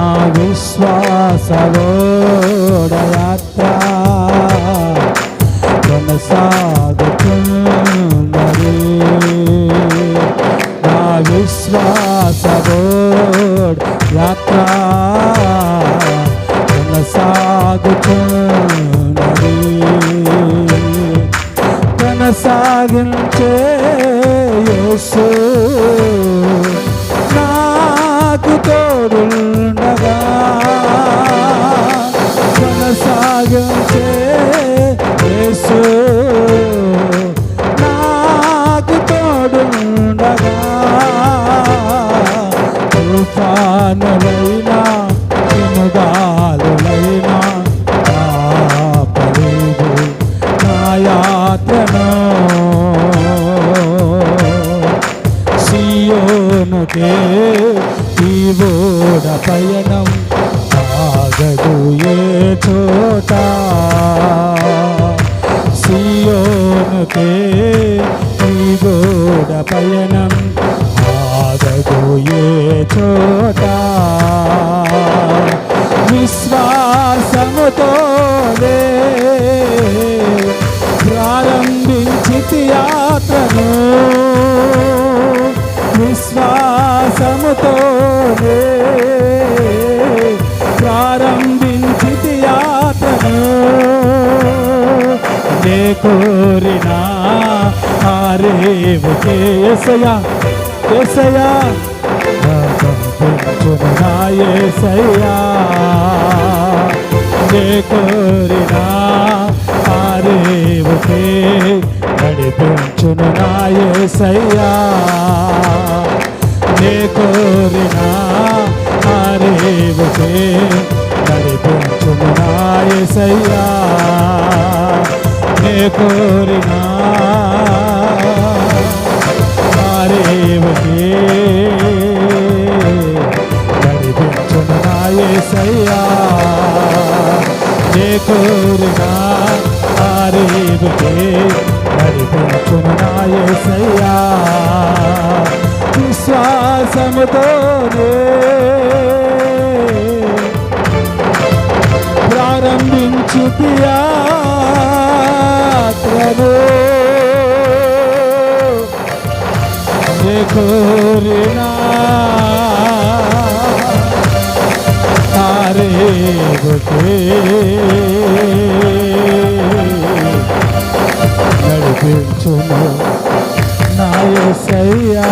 నా విశ్వాసవోడయాత్ర కొనసాగుతున్నది. నా విశ్వాసవోడ్ యాత్ర కొనసాగుతున్నది. కొనసాగించే యేసు. సియోనుకే ఈ పయనం ఆగదు ఏ చోట. సియోనుకే జీవోడ పయనం ఆగదు ఏ చోట. విశ్వాసముతో లే నే కోరిన ఆరేవుకే ఎసయా ఎసయా పంపించును నా యేసయ్యా నే కోరిన ఆరేవుకే నడిపించును నా యేసయ్యా నే కోరిన ఆరేవుకే నడిపించును నా యేసయ్యా నే కోరిన. ఆరేవుకే నడిపించును నా యేసయ్యా నే కోరిన ఆరేవుకే నడిపించును విశ్వాసముతోనే ప్రారంభించు యాత్రను నే కోరిన ఆరేగుకే నడిపించును నా యేసయ్యా